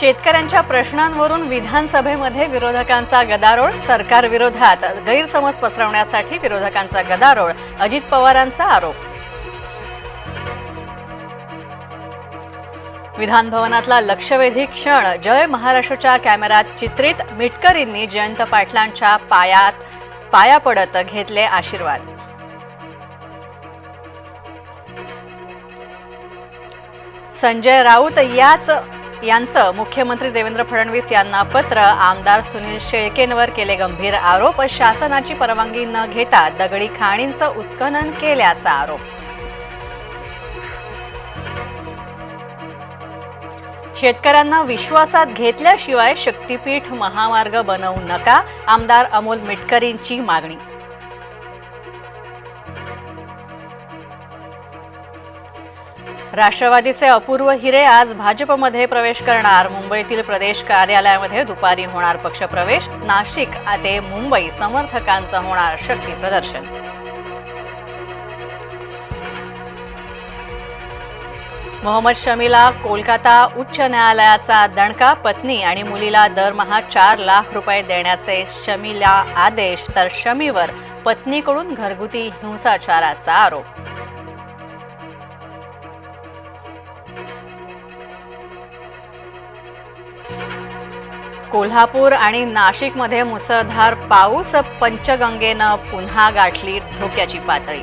शेतकऱ्यांच्या प्रश्नांवरून विधानसभेमध्ये विरोधकांचा गदारोळ सरकार विरोधात गैरसमज पसरवण्यासाठी विरोधकांचा गदारोळ अजित पवारांचा आरोप. विधानभवनातला लक्षवेधी क्षण जय महाराष्ट्रच्या कॅमेऱ्यात चित्रित मिटकरींनी जयंत पाटलांच्या पायात पाया पडत घेतले आशीर्वाद. संजय राऊत याच यांचं मुख्यमंत्री देवेंद्र फडणवीस यांना पत्र आमदार सुनील शेळकेंवर केले गंभीर आरोप. शासनाची परवानगी न घेता दगडी खाणींचं उत्खनन केल्याचा आरोप. शेतकऱ्यांना विश्वासात घेतल्याशिवाय शक्तीपीठ महामार्ग बनवू नका आमदार अमोल मिटकरींची मागणी. राष्ट्रवादीचे अपूर्व हिरे आज भाजपमध्ये प्रवेश करणार. मुंबईतील प्रदेश कार्यालयामध्ये दुपारी होणार पक्षप्रवेश. नाशिक ते मुंबई समर्थकांचं होणार शक्ती प्रदर्शन. मोहम्मद शमीला कोलकाता उच्च न्यायालयाचा दणका. पत्नी आणि मुलीला दरमहा चार लाख रुपये देण्याचे शमीला आदेश तर शमीवर पत्नीकडून घरगुती हिंसाचाराचा आरोप. कोल्हापूर आणि नाशिकमध्ये मुसळधार पाऊस पंचगंगेनं पुन्हा गाठली धोक्याची पातळी.